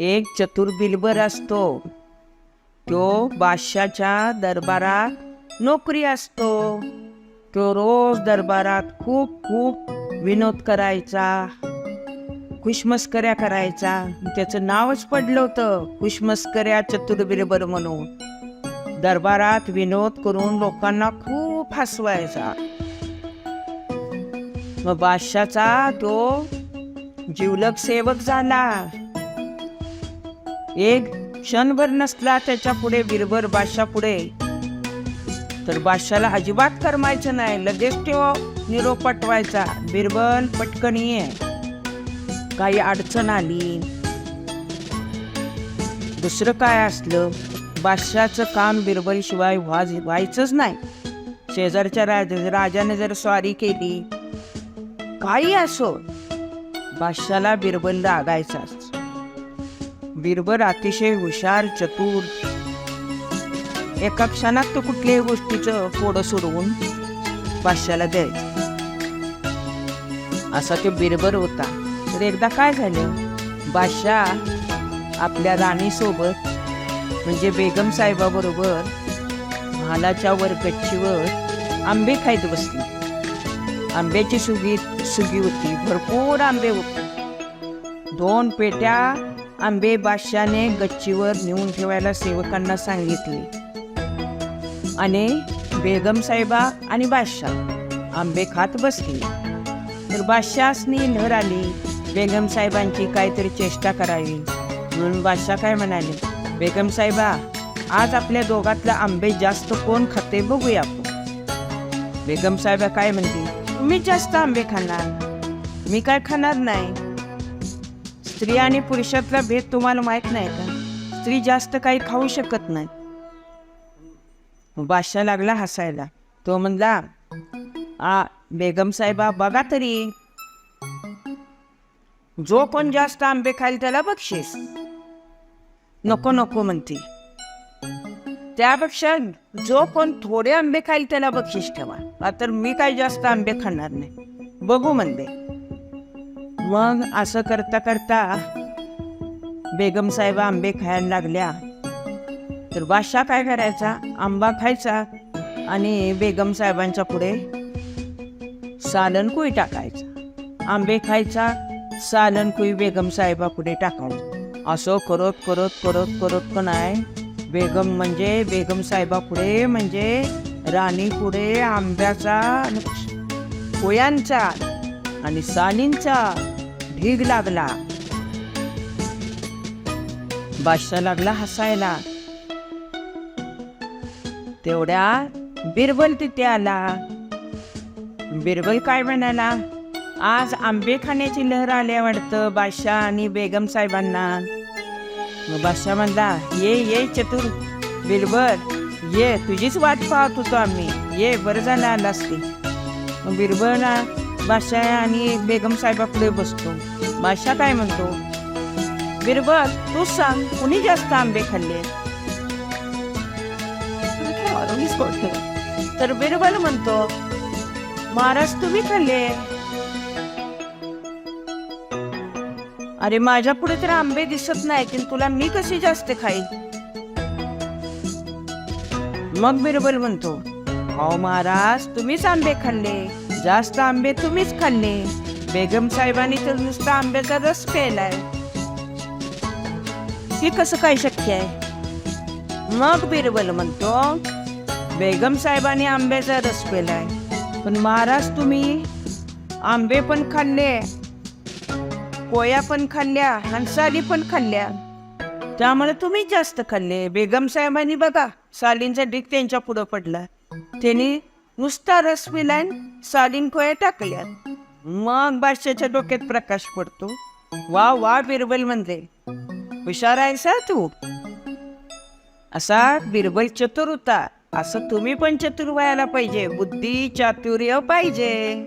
एक चतुर बिलबर असतो. तो बादशाच्या दरबारात नोकरी असतो. तो रोज दरबारात खूप खूप विनोद करायचा. खुशमस्कऱ्या करायचा. त्याचं नावच पडलं होतं. खुशमस्कऱ्या चतुर म्हणून. दरबारात विनोद करून लोकांना खूप हसवायचा. मग बादशाचा तो जिवलग सेवक झाला. एक क्षणभर नसला त्याच्या पुढे बिरबर बादशा पुढे. तर बादशाला अजिबात करमायचं नाही. लगेच तो निरोप पटवायचा बिरबल पटकणी आहे काही अडचण आली. दुसरं काय असलं? बादशाचं काम बिरबल शिवाय व्हाज व्हायचंच नाही. शेजारच्या राज राजाने जर स्वारी केली. काही असो. बादशाला बिरबल रागायचाच. बिरबल अतिशय हुशार चतुर. एका क्षणात तो कुठल्याही गोष्टीचं फोडं सोडवून बादशाला द्यायचं. असा तो बिरबर होता. तर एकदा काय झालं? बादशाह आपल्या राणीसोबत म्हणजे बेगम साहेबाबरोबर महालाच्या वर गच्चीवर आंबे खायत बसली. आंब्याची सुगी सुगी होती भरपूर आंबे होते. दोन पेट्या आंबे बादशाने गच्चीवर नेऊन ठेवायला सेवकांना सांगितले. आणि बेगम साहेबा आणि बादशाह आंबे खात बसले. तर बादशाहसनी नर आली. बेगम साहेबांची काहीतरी चेष्टा करावी. म्हणून बादशाह काय म्हणाले? बेगम साहेबा आज आपल्या दोघातला आंबे जास्त कोण खाते बघूया आपण. बेगम साहेबा काय म्हणते तुम्ही जास्त आंबे खाणार. मी काय खाणार नाही? स्त्री आणि पुरुषातला भेद तुम्हाला माहीत नाही का? स्त्री जास्त काही खाऊ शकत नाही. बादशाह लागला हसायला. तो म्हणला आ बेगम साहेबा बघा तरी. जो कोण जास्त आंबे खाईल त्याला बक्षीस. नको नको म्हणते. त्यापेक्षा जो कोण थोडे आंबे खाईल त्याला बक्षीस ठेवा. तर मी काय जास्त आंबे खाणार नाही. बघू म्हणते. मग असं करता करता बेगम साहेब आंबे खायला लागल्या. तर बादशाह काय करायचा? आंबा खायचा आणि बेगम साहेबांच्या पुढे सालन कुई टाकायचा. आंबे खायचा सालन कुई बेगम साहेबा पुढे टाकावं. असं करत करत करत करत पण आहे बेगम म्हणजे बेगम साहेबा पुढे म्हणजे राणी पुढे आंब्याचा आणि पोयांचा आणि सालींचा ढीग लागला. बादशाह लागला हसायला. तेवढ्या बिरबल तिथे आला. बिरबल काय म्हणाला? आज आंबे खाण्याची लहर आल्या वाटतं बादशाह आणि बेगम साहेबांना. मग बादशाह म्हणला ये ये चतुर बिरबल ये तुझीच वाट पाहत होतो आम्ही. ये बरं झालं आलास ते मग बिरबल बादशाह आणि बेगम साहेबापुढे बसतो. बादशाह काय म्हणतो बिरबल तूच सांग कुणी जास्त आंबे खाल्ले? तर बिरबल म्हणतो महाराज तुम्ही खाल्ले. अरे माझ्या पुढे तर आंबे दिसत नाहीत तुला मी कशी जास्त खाईल? मग बिरबल म्हणतो हो महाराज तुम्हीच आंबे खाल्ले. जास्त आंबे तुम्हीच खाल्ले. बेगम साहेबांनी तर नुसता आंब्याचा रस प्यायलाय. हे कसं काय शक्य आहे? मग बिरबल म्हणतो बेगम साहेबांनी आंब्याचा रस प्यायलाय. पण महाराज तुम्ही आंबे पण खाल्ले. पोया पण खाल्ल्या हंसाली पण खाल्ल्या. त्यामुळे तुम्ही जास्त खाल्ले. बेगम साहेबांनी बघा सालींचा डिक त्यांच्या पुढं पडला. त्यांनी नुसता रस पिलाय सालीन कोया टाकल्या. मग बादशाच्या डोक्यात प्रकाश पडतो. वा वा बिरबल म्हणले. हुशार आहेस तू. असा बिरबल चतुर होता. असं तुम्ही पण चतुर व्हायला पाहिजे. बुद्धी चातुर्य पाहिजे.